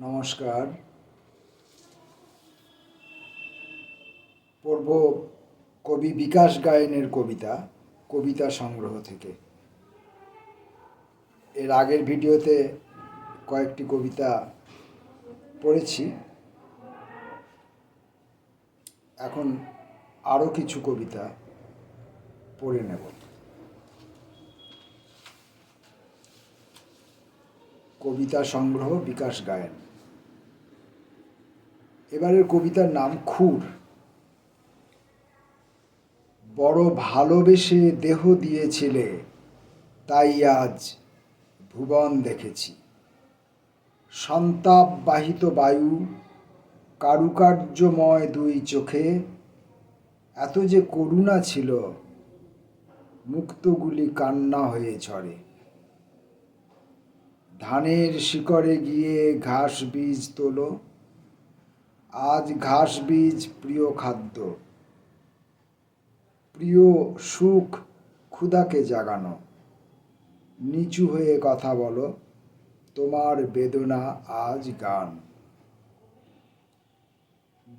নমস্কার। পড়ব কবি বিকাশ গায়নের কবিতা কবিতা সংগ্রহ থেকে। এর আগের ভিডিওতে কয়েকটি কবিতা পড়েছি। এখন আরও কিছু কবিতা পড়ে নেব। কবিতা সংগ্রহ বিকাশ গায়ন। এবারের কবিতার নাম খুর। বড় ভালোবেসে দেহ দিয়েছিলে, তাই আজ ভুবন দেখেছি। সন্তাপ বাহিত বায়ু, কারুকার্যময় দুই চোখে, এত যে করুণা ছিল, মুক্তগুলি কান্না হয়ে ঝরে। ধানের শিকড়ে গিয়ে ঘাস বীজ তোলো। আজ ঘাস বীজ প্রিয় খাদ্য। প্রিয় সুখ ক্ষুধাকে জাগানো। নিচু হয়ে কথা বলো, তোমার বেদনা আজ গান।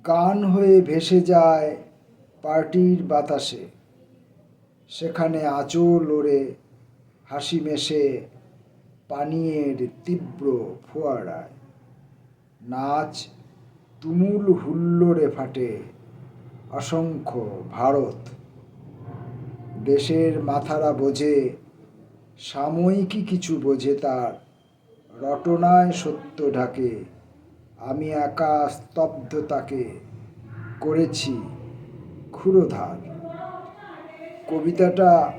গান হয়ে ভেসে যায় পার্টির বাতাসে। সেখানে আঁচল ওড়ে, হাসি মেশে পানীয়ের তীব্র ফোয়ারায়। নাচ তুমুল হুল্লোড়ে ফাটে অসংখ্য ভারত। দেশের মাথারা বোঝে, সাময়িকী কিছু বোঝে তার। রটনায় সত্য ঢাকে, আমি একা স্তব্ধতাকে করেছি ক্ষুরোধার। কবিতাটা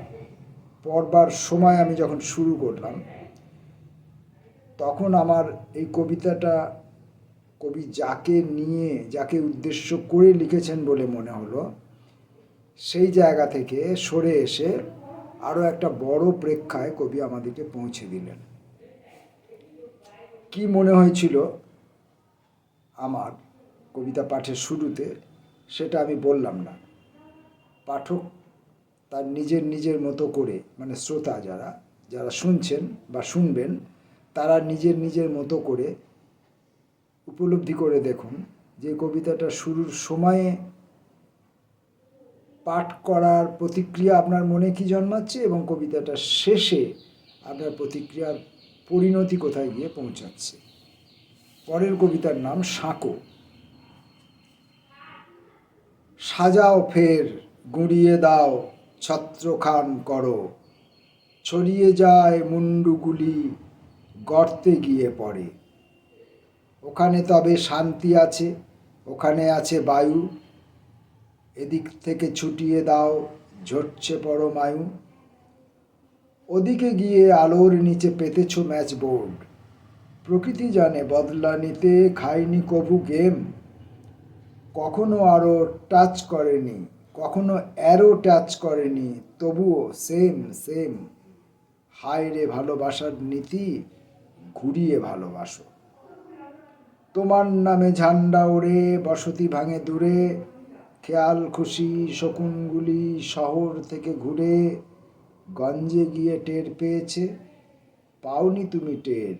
পড়বার সময় আমি যখন শুরু করলাম তখন আমার এই কবিতাটা, কবি যাকে নিয়ে, যাকে উদ্দেশ্য করে লিখেছেন বলে মনে হলো, সেই জায়গা থেকে সরে এসে আরও একটা বড় প্রেক্ষায় কবি আমাদেরকে পৌঁছে দিলেন। কি মনে হয়েছিল আমার কবিতা পাঠের শুরুতে, সেটা আমি বললাম না। পাঠক তার নিজের নিজের মতো করে মানে শ্রোতা যারা যারা শুনছেন বা শুনবেন তারা নিজের নিজের মতো করে উপলব্ধি করে দেখুন যে কবিতাটা শুরুর সময়ে পাঠ করার প্রতিক্রিয়া আপনার মনে কি জন্মাচ্ছে এবং কবিতাটা শেষে আপনার প্রতিক্রিয়ার পরিণতি কোথায় গিয়ে পৌঁছাচ্ছে? পরের কবিতার নাম সাঁকো। সাজাও ফের, গুঁড়িয়ে দাও, ছত্রখান করো। ছড়িয়ে যায় মুন্ডুগুলি গর্তে গিয়ে পড়ে। ওখানে তবে শান্তি আছে, ওখানে আছে বায়ু। এদিক থেকে ছুটিয়ে দাও, ঝরছে পরমায়ু ওদিকে গিয়ে আলোর নিচে পেতেছ ম্যাচ বোর্ড। প্রকৃতি জানে বদলা নিতে খায়নি কভু গেম। কখনো আরও টাচ করেনি, কখনো অ্যারো টাচ করেনি, তবুও সেম সেম। হায় রে ভালোবাসার নীতি। ঘুরিয়ে ভালোবাসো। তোমার নামে ঝান্ডা ওড়ে, বসতি ভাঙে দূরে, খেয়াল, খুশি, শকুনগুলি শহর থেকে ঘুরে, গঞ্জে গিয়ে টের পেয়েছে, পাওনি তুমি টের,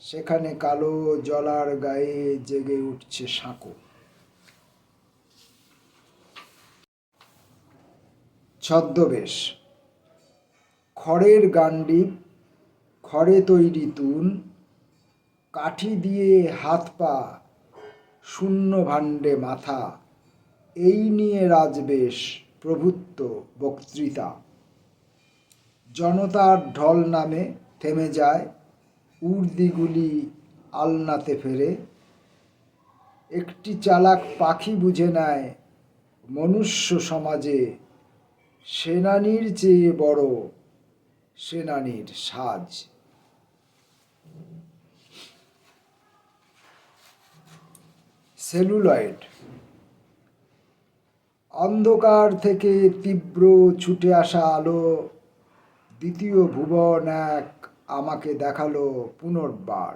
সেখানে কালো জলার গায়ে জেগে উঠছে সাঁকো। ছদ্মবেশ, খড়ের গান্ডিব খড়ে তৈরি তুন, কাঠি দিয়ে হাত পা, শূন্য ভাণ্ডে মাথা, এই নিয়ে রাজবেশ প্রভুত্ব বক্তৃতা। জনতার ঢল নামে থেমে যায়, উর্দিগুলি আলনাতে ফেরে। একটি চালাক পাখি বুঝে নেয়, মনুষ্য সমাজে সেনানির চেয়ে বড় সেনানির সাজ। সেলুলয়েড। অন্ধকার থেকে তীব্র ছুটে আসা আলো দ্বিতীয় ভুবন এক আমাকে দেখাল পুনর্বার।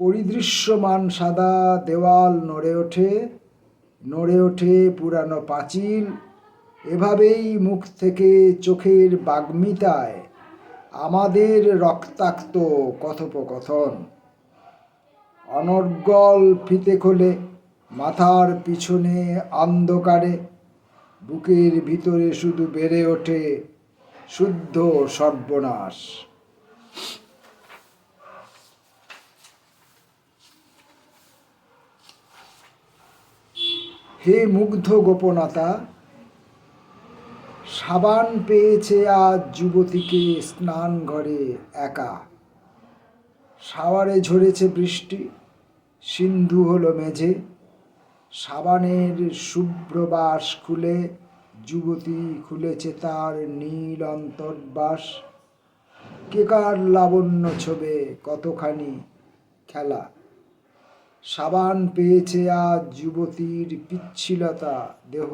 পরিদৃশ্যমান সাদা দেওয়াল নড়ে ওঠে নড়ে ওঠে পুরানো পাঁচিল এভাবেই মুখ থেকে চোখের বাগ্মিতায় আমাদের রক্তাক্ত কথোপকথন। অনর্গল ফিতে খোলে, মাথার পিছনে অন্ধকারে, বুকের ভিতরে শুধু বেড়ে ওঠে শুদ্ধ সর্বনাশ। হে মুগ্ধ গোপনতা, সাবান পেয়েছে আজ যুবতীকে স্নান ঘরে একা। সাওয়ারে ঝরেছে বৃষ্টি সিন্ধু হলো মেঝে, সাবানের শুভ্রবাস খুলে, যুবতী খুলেছে তার নীল অন্তর্বাস। কেকার লাবণ্য ছবে কতখানি খেলা? সাবান পেয়েছে আজ যুবতীর পিচ্ছিলতা দেহ।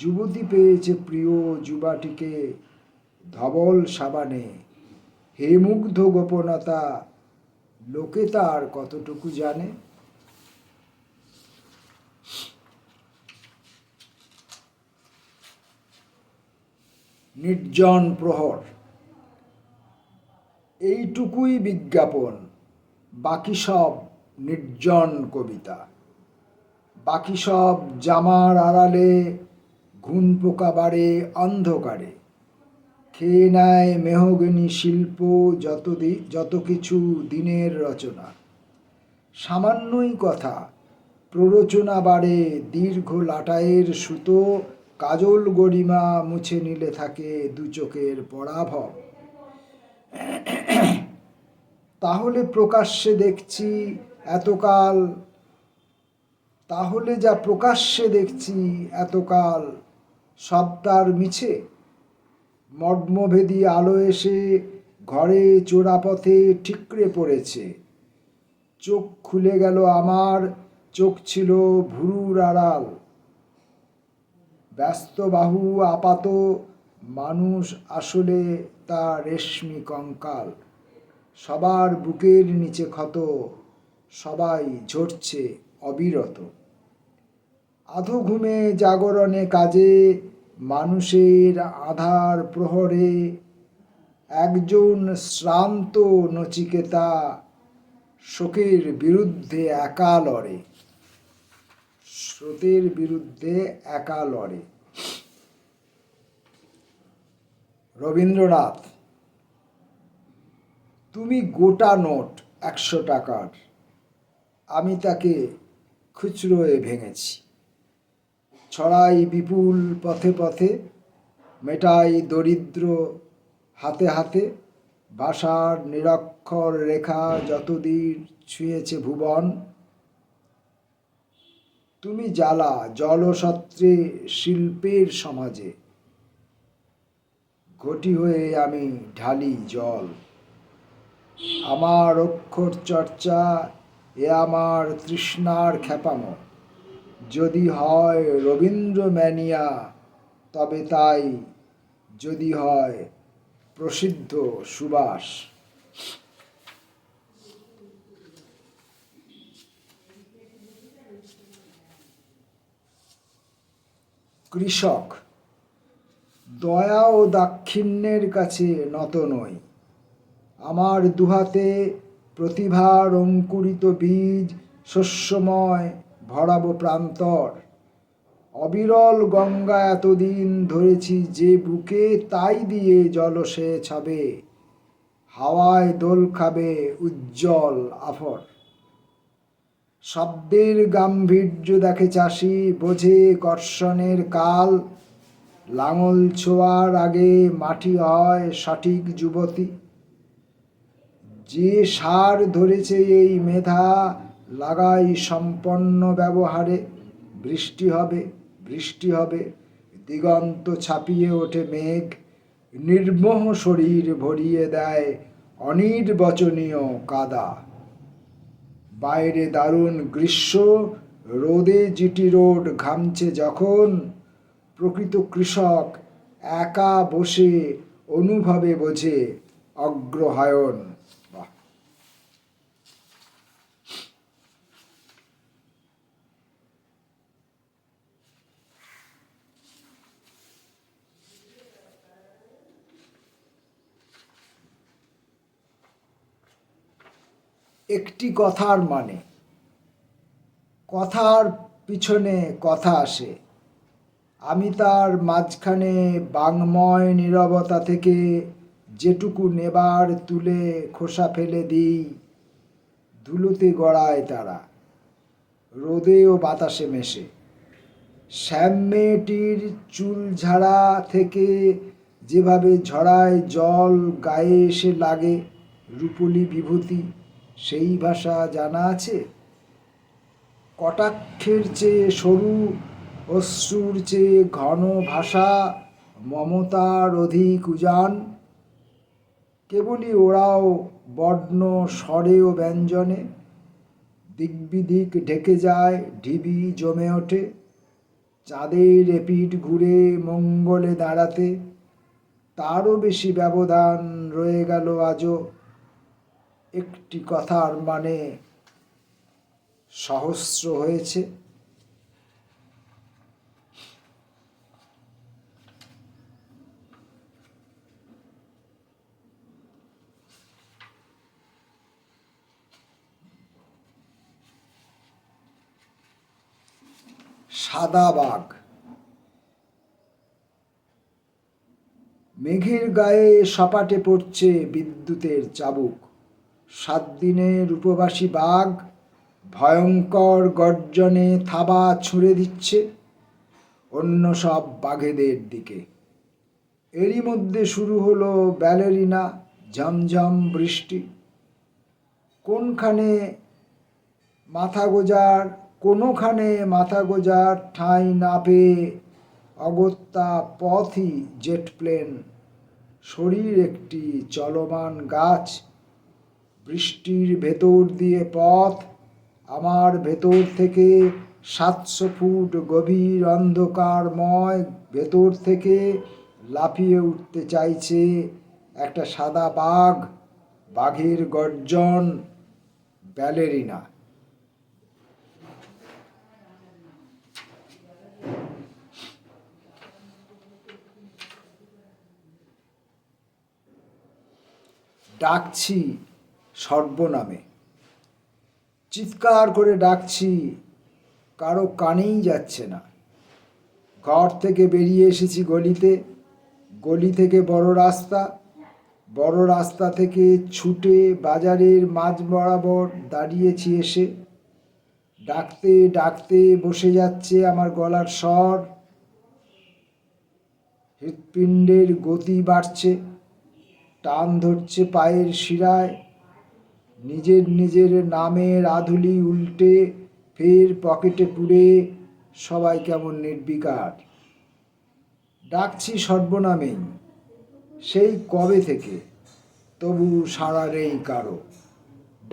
যুবতী পেয়েছে প্রিয় যুবাটিকে ধবল সাবানে। হেমুগ্ধ গোপনতা লোকে তার কতটুকু জানে? নির্জন প্রহর, এইটুকুই বিজ্ঞাপন, বাকি সব নির্জন কবিতা। বাকি সব জামার আড়ালে ঘুন পোকা বাড়ে, অন্ধকারে। খেয়ে নেয় মেহগনি শিল্প যত যত কিছু দিনের রচনা? সামান্যই কথা, প্ররোচনা বাড়ে, দীর্ঘ লাটায়ের সুতো, কাজল গরিমা মুছে নিলে থাকে দু চোখের পরাভব। তাহলে প্রকাশ্যে দেখছি এতকাল, তাহলে যা প্রকাশ্যে দেখছি এতকাল, সব তার মিছে? মর্মভেদী আলো এসে ঘরে চোরাপথে ঠিকরে পড়েছে। চোখ খুলে গেল আমার, চোখ ছিল ভুরুর আড়াল। ব্যস্তবাহু আপাত মানুষ আসলে তা রেশমি কঙ্কাল। সবার বুকের নিচে ক্ষত, সবাই ঝরছে অবিরত। আধো ঘুমে জাগরণে কাজে মানুষের আধার প্রহরে একজন শ্রান্ত নচিকেতা শোকের বিরুদ্ধে একা লড়ে। স্রোতের বিরুদ্ধে একা লড়ে। রবীন্দ্রনাথ, তুমি গোটা নোট একশো টাকার, আমি তাকে খুচরোয় ভেঙেছি। ছড়াই বিপুল পথে পথে, মেটাই দরিদ্র হাতে হাতে ভাষার নিরক্ষর রেখা যতদিন ছুঁয়েছে ভুবন। তুমি জ্বালা জলসত্রে শিল্পের সমাজে, ঘটি হয়ে আমি ঢালি জল। আমার অক্ষর চর্চা, এ আমার তৃষ্ণার খ্যাপামো। যদি হয় রবীন্দ্র ম্যানিয়া, তবে তাই যদি হয় প্রসিদ্ধ সুবাস কৃষক, দয়া ও দাক্ষিণ্যের কাছে নত নই। আমার দুহাতে প্রতিভার অঙ্কুরিত বীজ শস্যময় ভরাবো প্রান্তর। অবিরল গঙ্গা এতদিন ধরেছি যে বুকে, তাই দিয়ে জলসেচ হবে হাওয়ায় দোল খাবে উজ্জ্বল আফর শব্দের গাম্ভীর্য দেখে চাষি বোঝে কর্ষণের কাল। লাঙল ছোঁয়ার আগে মাটি হয় সঠিক যুবতী। যে সার ধরেছে এই মেধা লাগাই সম্পন্ন ব্যবহারে, বৃষ্টি হবে বৃষ্টি হবে, দিগন্ত ছাপিয়ে ওঠে মেঘ, নির্মোহ শরীর ভরিয়ে দেয় অনির্বচনীয় কাদা। বাইরে দারুণ গ্রীষ্ম, রোদে জিটি রোড ঘামছে যখন, প্রকৃত কৃষক একা বসে অনুভবে বোঝে অগ্রহায়ণ। একটি কথার মানে। কথার পিছনে কথা আসে। আমি তার মাঝখানে বাংময় নীরবতা থেকে যেটুকু নেবার তুলে খোসা ফেলে দিই, ধুলোতে গড়ায় তারা। রোদে ও বাতাসে মেশে। শ্যাম মেয়েটির চুল ঝাড়া থেকে যেভাবে ঝড়ায় জল, গায়ে এসে লাগে রূপলি বিভূতি। সেই ভাষা জানা আছে? কটাক্ষের চেয়ে সরু, অশ্রুর চেয়ে ঘন ভাষা মমতার অধিক উজান? কেবলই ওরাও বর্ণ, স্বরে ও ব্যঞ্জনে? দিকবিদিক ঢেকে যায়, ঢিবি জমে ওঠে? চাঁদের এপিট ঘুরে মঙ্গলে দাঁড়াতে? তারও বেশি ব্যবধান রয়ে গেল আজও একটি কথার মানে সহস্র হয়েছে। সাদা বাঘ। মেঘের গায়ে সপাটে পড়ছে বিদ্যুতের চাবুক। সাত দিনের উপবাসী বাঘ ভয়ঙ্কর গর্জনে থাবা ছুঁড়ে দিচ্ছে অন্য সব বাঘেদের দিকে। এরই মধ্যে শুরু হলো ব্যালেরিনা ঝমঝম বৃষ্টি। কোনখানে মাথা গোজার, কোনোখানে মাথা গোজার ঠাঁই না পেয়ে অগত্যা পথই জেট প্লেন, শরীর একটি চলমান গাছ। বৃষ্টির ভেতর দিয়ে পথ, আমার ভেতর থেকে সাতশো ফুট গভীর অন্ধকারময় ভেতর থেকে লাফিয়ে উঠতে চাইছে একটা সাদা বাঘ, বাঘের গর্জন ব্যালেরিনা। ডাকছি সর্বনামে। চিৎকার করে ডাকছি, কারও কানেই যাচ্ছে না। ঘর থেকে বেরিয়ে এসেছি গলিতে। গলি থেকে বড় রাস্তা। বড় রাস্তা থেকে ছুটে বাজারের মাঝ বরাবর দাঁড়িয়েছি এসে। ডাকতে ডাকতে বসে যাচ্ছে আমার গলার স্বর। হৃৎপিণ্ডের গতি বাড়ছে। টান ধরছে পায়ের শিরায়। নিজের নিজের নামের আধুলি উল্টে ফের পকেটে পুড়ে, সবাই কেমন নির্বিকার ডাকছি সর্বনামেই, সেই কবে থেকে? তবু সাড়া নেই কারও।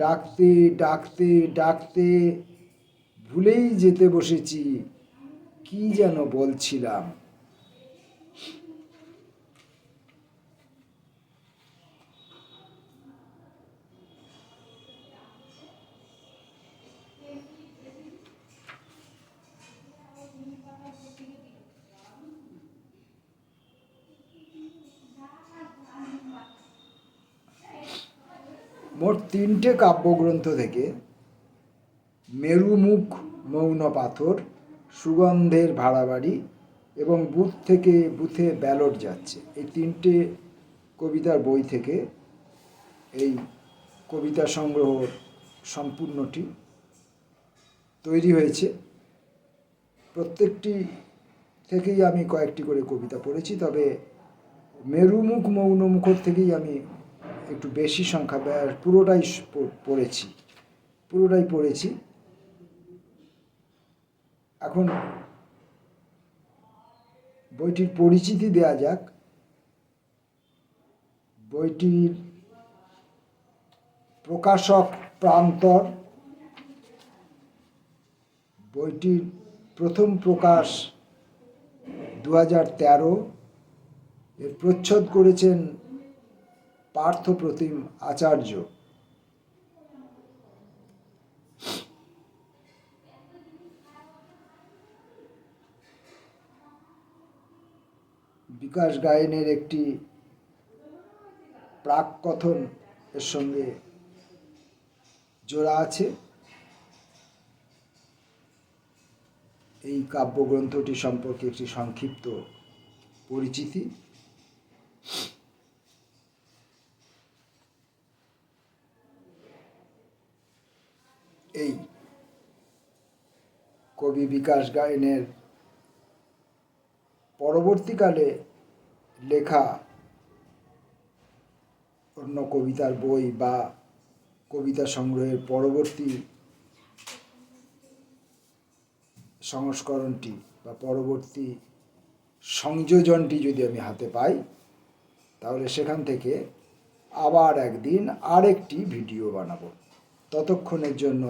ডাকতে ডাকতে ডাকতে ভুলেই যেতে বসেছি, কি যেন বলছিলাম মোট তিনটে কাব্যগ্রন্থ থেকে মেরুমুখ মৌন পাথর, সুগন্ধের ভাড়া বাড়ি এবং বুথ থেকে বুথে ব্যালট যাচ্ছে। এই তিনটে কবিতার বই থেকে এই কবিতা সংগ্রহ সম্পূর্ণটি তৈরি হয়েছে। প্রত্যেকটি থেকেই আমি কয়েকটি করে কবিতা পড়েছি, তবে মেরুমুখ মৌন মুখর থেকেই আমি একটু বেশি সংখ্যা পুরোটাই পড়েছি। পুরোটাই পড়েছি। এখন বইটির পরিচিতি দেয়া যাক। বইটির প্রকাশক প্রান্তর। বইটির প্রথম প্রকাশ দু হাজার তেরো। এর প্রচ্ছদ করেছেন পার্থপ্রতিম আচার্য। বিকাশ গায়নের একটি প্রাক কথন এর সঙ্গে জোড়া আছে। এই কাব্যগ্রন্থটি সম্পর্কে একটি সংক্ষিপ্ত পরিচিতি। এই কবি বিকাশ গায়নের পরবর্তীকালে লেখা অন্য কবিতার বই বা কবিতা সংগ্রহের পরবর্তী সংস্করণটি বা পরবর্তী সংযোজনটি যদি আমি হাতে পাই, তাহলে সেখান থেকে আবার একদিন আরেকটি ভিডিও বানাবো। ততক্ষণের জন্য